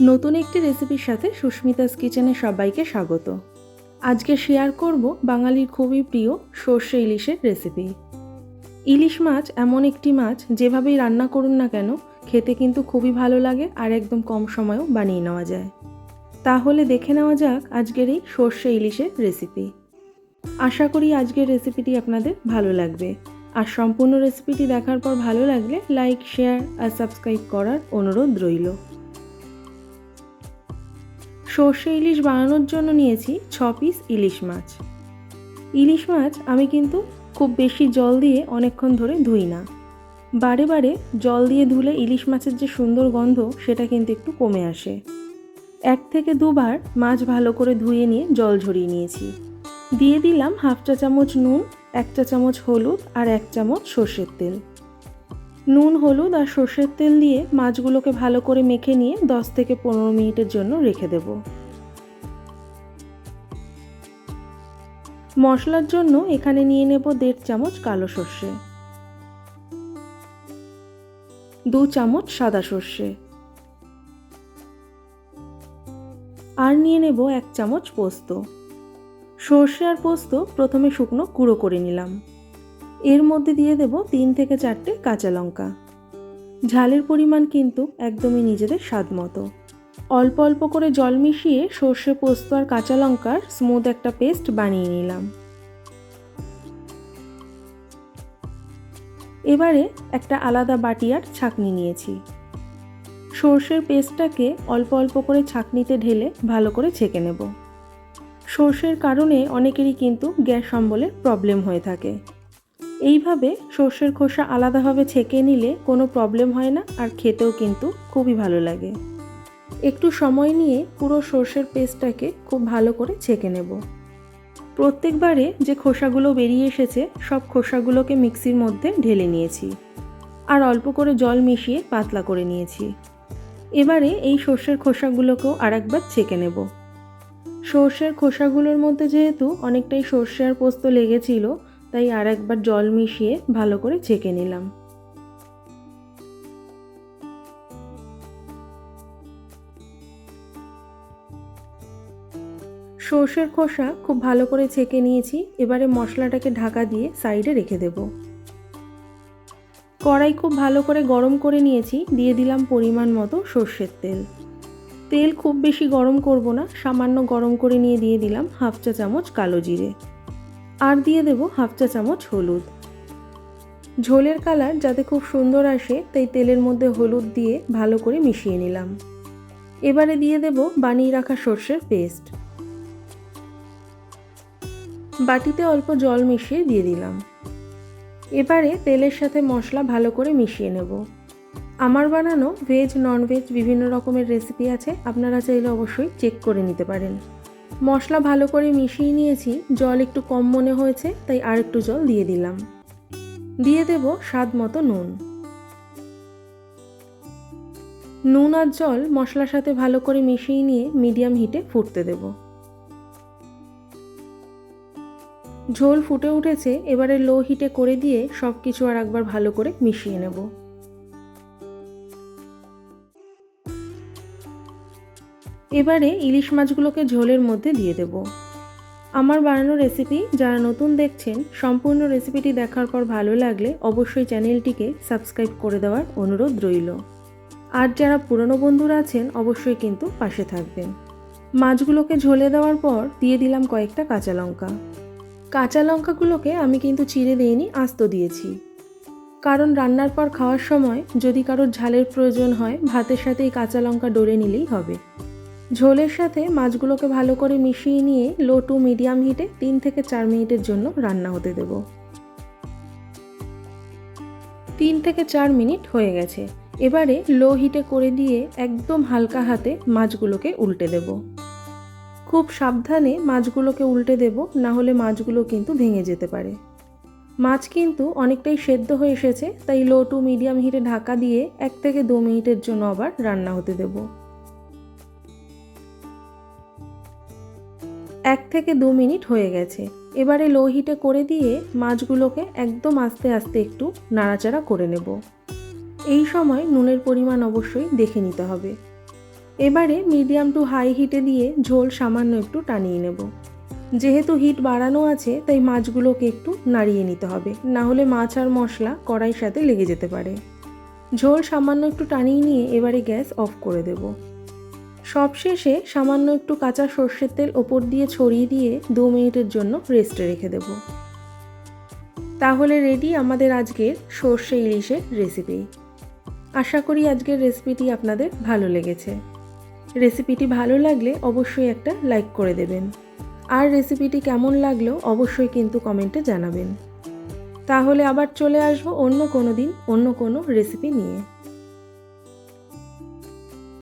নতুন একটি রেসিপির সাথে সুস্মিতাস কিচেনে সবাইকে স্বাগত। আজকে শেয়ার করব বাঙালির খুবই প্রিয় সর্ষে ইলিশের রেসিপি ইলিশ মাছ এমন একটি মাছ যেভাবেই রান্না করুন না কেন, খেতে কিন্তু খুবই ভালো লাগে আর একদম কম সময়েও বানিয়ে নেওয়া যায়। তাহলে দেখে নেওয়া যাক আজকের এই সর্ষে ইলিশের রেসিপি আশা করি আজকের রেসিপিটি আপনাদের ভালো লাগবে। আর সম্পূর্ণ রেসিপিটি দেখার পর ভালো লাগলে লাইক শেয়ার আর সাবস্ক্রাইব করার অনুরোধ রইল। সর্ষে ইলিশ বানানোর জন্য নিয়েছি ছ পিস ইলিশ মাছ। ইলিশ মাছ আমি কিন্তু খুব বেশি জল দিয়ে অনেকক্ষণ ধরে ধুই না। বারে বারে জল দিয়ে ধুলে ইলিশ মাছের যে সুন্দর গন্ধ, সেটা কিন্তু একটু কমে আসে। এক থেকে দুবার মাছ ভালো করে ধুয়ে নিয়ে জল ঝরিয়ে নিয়েছি। দিয়ে দিলাম হাফ চা চামচ নুন, এক চা চামচ হলুদ আর এক চামচ সর্ষের তেল। নুন, হলুদ আর সর্ষের তেল দিয়ে মাছগুলোকে ভালো করে মেখে নিয়ে দশ থেকে পনেরো মিনিটের জন্য রেখে দেব। মশলার জন্য এখানে নিয়ে নেব দেড় চামচ কালো সর্ষে, দু চামচ সাদা সর্ষে আর নিয়ে নেব এক চামচ পোস্ত। সর্ষে আর পোস্ত প্রথমে শুকনো, গুঁড়ো করে নিলাম। এর মধ্যে দিয়ে দেব তিন থেকে চারটে কাঁচা লঙ্কা। ঝালের পরিমাণ কিন্তু একদমই নিজেদের স্বাদ মতো। অল্প অল্প করে জল মিশিয়ে সর্ষে পোস্ত আর কাঁচা লঙ্কার স্মুথ একটা পেস্ট বানিয়ে নিলাম। এবারে একটা আলাদা বাটি আর ছাকনি নিয়েছি। সর্ষের পেস্টটাকে অল্প অল্প করে ছাকনিতে ঢেলে ভালো করে ছেঁকে নেব। সর্ষের কারণে অনেকেরই কিন্তু গ্যাস অম্বলের প্রবলেম হয়ে থাকে। এইভাবে সর্ষের খোসা আলাদাভাবে ছেঁকে নিলে কোনো প্রবলেম হয় না আর খেতেও কিন্তু খুবই ভালো লাগে। একটু সময় নিয়ে পুরো সর্ষের পেস্টটাকে খুব ভালো করে ছেঁকে নেব। প্রত্যেকবারে যে খোসাগুলো বেরিয়ে এসেছে, সব খোসাগুলোকে মিক্সির মধ্যে ঢেলে নিয়েছি আর অল্প করে জল মিশিয়ে পাতলা করে নিয়েছি। এবারে এই সর্ষের খোসাগুলোকেও আরেকবার ছেঁকে নেব। সর্ষের খোসাগুলোর মধ্যে যেহেতু অনেকটাই সর্ষে আর পোস্ত লেগেছিল তাই আর একবার জল মিশিয়ে ভালো করে ছেঁকে নিলাম। সর্ষের খোসা খুব ভালো করে ছেঁকে নিয়েছি, এবারে মশলাটাকে ঢাকা দিয়ে সাইডে রেখে দেব। কড়াই খুব ভালো করে গরম করে নিয়েছি, দিয়ে দিলাম পরিমাণ মতো সর্ষের তেল। তেল খুব বেশি গরম করব না, সামান্য গরম করে নিয়ে দিয়ে দিলাম হাফ চা চামচ কালো জিরে। আর দিয়ে দেব হাফ চা চামচ হলুদ। ঝোলের কালার যাতে খুব সুন্দর আসে, তাই তেলের মধ্যে হলুদ দিয়ে ভালো করে মিশিয়ে নিলাম। এবারে দিয়ে দেব বানিয়ে রাখা সর্ষের পেস্ট। বাটিতে অল্প জল মিশিয়ে দিয়ে দিলাম। এবারে তেলের সাথে মশলা ভালো করে মিশিয়ে নেব। আমার বানানো ভেজ, ননভেজ বিভিন্ন রকমের রেসিপি আছে, আপনারা চাইলে অবশ্যই চেক করে নিতে পারেন। মশলা ভালো করে মিশিয়ে নিয়েছি। জল একটু কম মনে হয়েছে, তাই আর একটু জল দিয়ে দিলাম। দিয়ে দেব স্বাদ মতো নুন। নুন আর জল মশলার সাথে ভালো করে মিশিয়ে নিয়ে মিডিয়াম হিটে ফুটতে দেব। ঝোল ফুটে উঠেছে, এবারে লো হিটে করে দিয়ে সব কিছু আর একবার ভালো করে মিশিয়ে নেব। এবারে ইলিশ মাছগুলোকে ঝোলের মধ্যে দিয়ে দেব। আমার বানানো রেসিপি যারা নতুন দেখছেন, সম্পূর্ণ রেসিপিটি দেখার পর ভালো লাগলে অবশ্যই চ্যানেলটিকে সাবস্ক্রাইব করে দেওয়ার অনুরোধ রইল। আর যারা পুরনো বন্ধুরা আছেন, অবশ্যই কিন্তু পাশে থাকবেন। মাছগুলোকে ঝোলে দেওয়ার পর দিয়ে দিলাম কয়েকটা কাঁচা লঙ্কা। কাঁচা লঙ্কাগুলোকে আমি কিন্তু চিড়ে দিইনি, আস্ত দিয়েছি। কারণ রান্নার পর খাওয়ার সময় যদি কারোর ঝালের প্রয়োজন হয়, ভাতের সাথে এই কাঁচা লঙ্কা ডলে নিলেই হবে। ঝোলের সাথে মাছগুলোকে ভালো করে মিশিয়ে নিয়ে লো টু মিডিয়াম হিটে তিন থেকে চার মিনিটের জন্য রান্না হতে দেব। তিন থেকে চার মিনিট হয়ে গেছে। এবারে লো হিটে করে দিয়ে একদম হালকা হাতে মাছগুলোকে উল্টে দেব। খুব সাবধানে মাছগুলোকে উল্টে দেব, না হলে মাছগুলো কিন্তু ভেঙে যেতে পারে। মাছ কিন্তু অনেকটাই সেদ্ধ হয়ে এসেছে, তাই লো টু মিডিয়াম হিটে ঢাকা দিয়ে এক থেকে দু মিনিটের জন্য আবার রান্না হতে দেবো। এক থেকে দু মিনিট হয়ে গেছে। এবারে লো হিটে করে দিয়ে মাছগুলোকে একদম আস্তে আস্তে একটু নাড়াচাড়া করে নেব। এই সময় নুনের পরিমাণ অবশ্যই দেখে নিতে হবে। এবারে মিডিয়াম টু হাই হিটে দিয়ে ঝোল সামান্য একটু টানিয়ে নেব। যেহেতু হিট বাড়ানো আছে, তাই মাছগুলোকে একটু নাড়িয়ে নিতে হবে। না হলে মাছ আর মশলা কড়াইয়ের সাথে লেগে যেতে পারে। ঝোল সামান্য একটু টানিয়ে নিয়ে এবারে গ্যাস অফ করে দেব। সবশেষে সামান্য একটু কাঁচা সর্ষের তেল ওপর দিয়ে ছড়িয়ে দিয়ে দু মিনিটের জন্য রেস্টে রেখে দেব। তাহলে রেডি আমাদের আজকের সর্ষে ইলিশের রেসিপি আশা করি আজকের রেসিপিটি আপনাদের ভালো লেগেছে। রেসিপিটি ভালো লাগলে অবশ্যই একটা লাইক করে দেবেন। আর রেসিপিটি কেমন লাগল অবশ্যই কিন্তু কমেন্টে জানাবেন। তাহলে আবার চলে আসব অন্য কোনো দিন অন্য কোনো রেসিপি নিয়ে।